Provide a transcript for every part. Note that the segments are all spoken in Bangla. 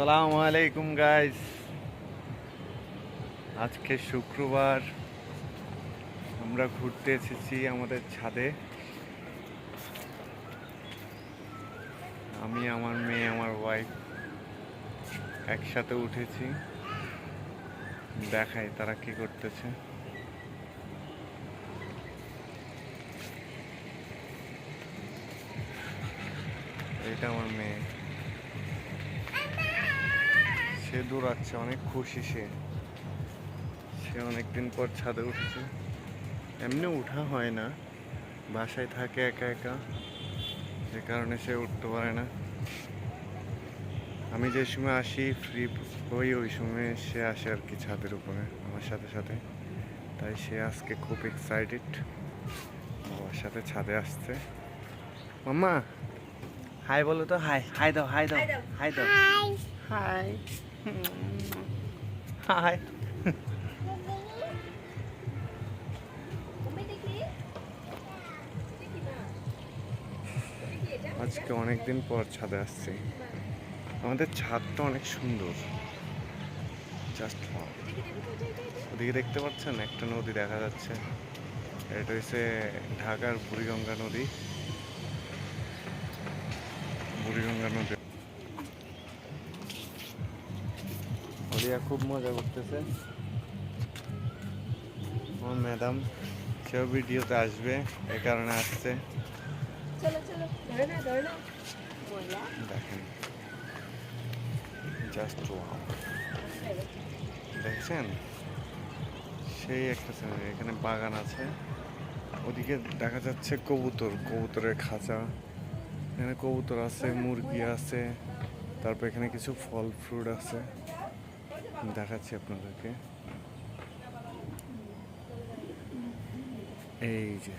আসসালামু আলাইকুম গাইস আজকে শুক্রবার। আমরা ঘুরতে এসেছি আমাদের ছাদে। আমি, আমার মেয়ে, আমার ওয়াইফ একসাথে উঠেছি। দেখাই তারা কি করতেছে। এটা আমার মেয়ে। সে দৌড়াচ্ছে অনেক খুশি সে। সে অনেকদিন পর ছাদে উঠেছে। এমনি উঠা হয় না বাসায় থাকে একা একা যে কারণে সে উঠতে পারে না। আমি যে সময় আসি ফ্রি হই ওই সময় সে আসে আর কি ছাদের উপরে আমার সাথে সাথে। তাই সে আজকে খুব এক্সাইটেড বাবার সাথে ছাদে আসছে। মাম্মা! হাই বলো তো হাই হাই দাও হাই দাও হাই দাও। হাই হাই আজকে অনেকদিন পর ছাদে আসছি। আমাদের ছাদটা অনেক সুন্দর। জাস্ট ওদিকে দেখতে পাচ্ছেন? একটা নদী দেখা যাচ্ছে। এটা হচ্ছে ঢাকার বুড়িগঙ্গা নদী। বুড়িগঙ্গা নদী। ওদিয়া খুব মজা করতেছে। আমার ম্যাডাম সেও ভিডিওতে আসবে এ কারণে আসছে। চলো চলো ধরে না ধরে না বললা দেখেন জাস্ট দেখছেন? সেই একটা scenery, এখানে বাগান আছে। ওদিকে দেখা যাচ্ছে কবুতর কবুতরের খাঁচা। এখানে কবুতর আছে মুরগি আছে। তারপর এখানে কিছু ফল ফ্রুট আছে। দেখাচ্ছি আপনাদেরকে। এই যে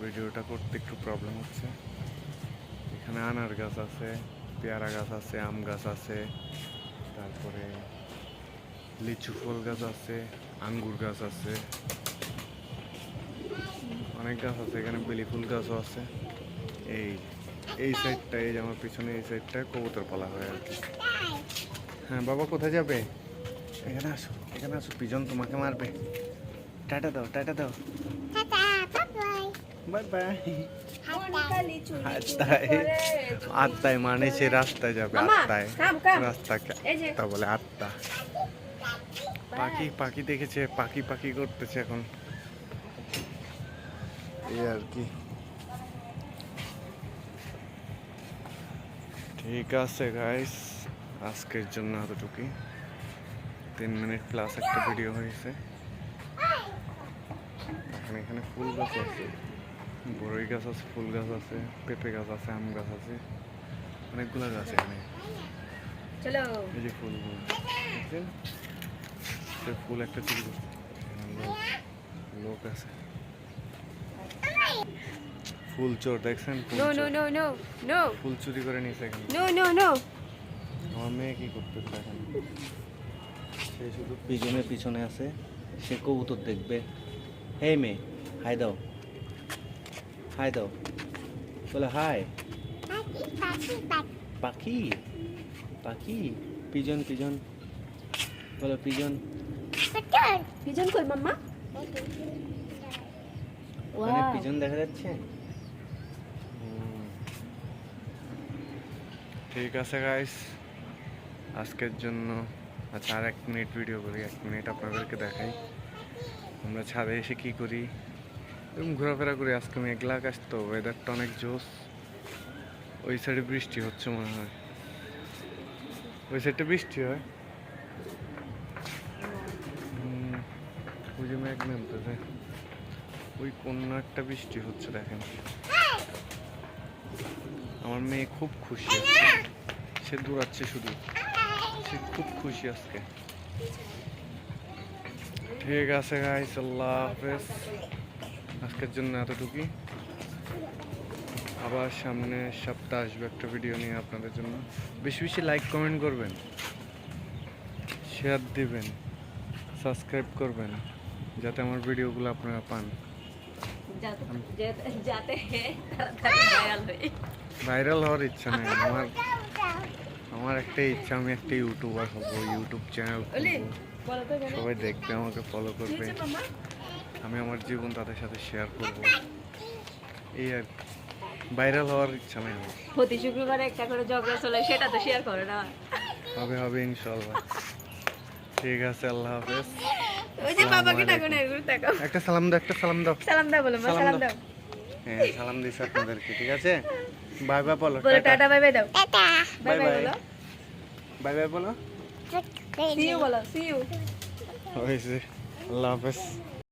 ভিডিওটা করতে একটু প্রবলেম হচ্ছে। এখানে আনার গাছ আছে, পেয়ারা গাছ আছে, আম গাছ আছে, তারপরে লিচু ফল গাছ আছে, আঙ্গুর গাছ আছে। অনেক গাছ আছে, এখানে বেলি ফুল গাছও আছে। এই এই সাইডটা এই যে আমার পিছনে এই সাইডটা কবুতর পালা হয় আর কি। হ্যাঁ বাবা কোথায় যাবে? এখানে আসো এখানে আসো পিজন তোমাকে মারবে। টাটা দাও টাটা দাও। বাই বাই আত্মায় মানে সে রাস্তায় যাবে আত্মায়। রাস্তাকে আত্মা বলে আত্মা পাখি পাখি দেখেছে পাখি পাখি করতেছে এখন। এই আর কি। ঠিক আছে গাইস আজকের জন্য এতটুকুই। তিন মিনিট প্লাস একটা ভিডিও হয়েছে। এখন এখানে ফুল গাছ আছে। বড়ই গাছ আছে ফুল গাছ আছে পেঁপে গাছ আছে আম গাছ আছে। অনেকগুলো গাছ এখানে। এই যে ফুলগুলো। দেখছেন ফুল একটা চুরি লোক আছে। ফুল চোর দেখছেন? ফুল চোর। করে নিয়েছে এখানে। আমার মেয়ে কি করতেছে এখন? সে শুধু পিছনে পিছনে আছে সে কবুতর দেখবে। হে মেয়ে হাই দাও। হাই দাও। বলে হাই। পাখি পাখি পিজন পিজন। বলো পিজন। পিজন কই মাম্মা? ওখানে পিজন দেখা যাচ্ছে? ঠিক আছে গাইস আজকের জন্য আচ্ছা আর এক মিনিট ভিডিও করি এক মিনিট আপনাদেরকে দেখাই। আমরা ছাদে এসে কি করি? এরকম ঘোরাফেরা করি, আজকে মেঘলা আকাশ, তো ওয়েদারটা অনেক জোস ওই সাইডে বৃষ্টি হচ্ছে মনে হয়। ওই সাইডটা বৃষ্টি হয়? ওই যে নামতেছে। ওই কোন একটা বৃষ্টি হচ্ছে, দেখেন। আমার মেয়ে খুব খুশি। সে দৌড়াচ্ছে শুধু। সে খুব খুশি আজকে। ঠিক আছে গাইস আল্লাহ হাফেজ। আজকের জন্য এতটুকুই। আবার সামনে সপ্তাহ আসবে একটা ভিডিও নিয়ে আপনাদের জন্য। বেশি বেশি লাইক কমেন্ট করবেন। শেয়ার দিবেন। সাবস্ক্রাইব করবেন। যাতে আমার ভিডিওগুলো আপনারা পান। ভাইরাল হওয়ার ইচ্ছা নেই। আমার আমার একটা ইচ্ছা আমি একটা ইউটিউবার হব ইউটিউব চ্যানেল সবাই দেখবে আমাকে ফলো করবে। আমি আমার জীবন তাদের সাথে শেয়ার করব। এই আর ভাইরাল হওয়ার ইচ্ছা নেই আমার। প্রতি শুক্রবারে একটা করে ঝগড়া চলে সেটা তো শেয়ার করে না। হবে হবে ইনশাল্লাহ ঠিক আছে আল্লাহ হাফেজ। ওই যে বাবাকে ডাকো না এগুলো একটা সালাম দাও একটা সালাম দাও। সালাম দাও বলো সালাম দাও। হ্যাঁ সালাম দিস আপনাদেরকে ঠিক আছে? বাই বাই বলো বলো টাটা। বাই বাই দাও। টাটা। বাই বাই বাই বলো। বাই বাই বলো। সি ইউ বলো সি ইউ হয়েছে। আল্লাহ হাফেজ।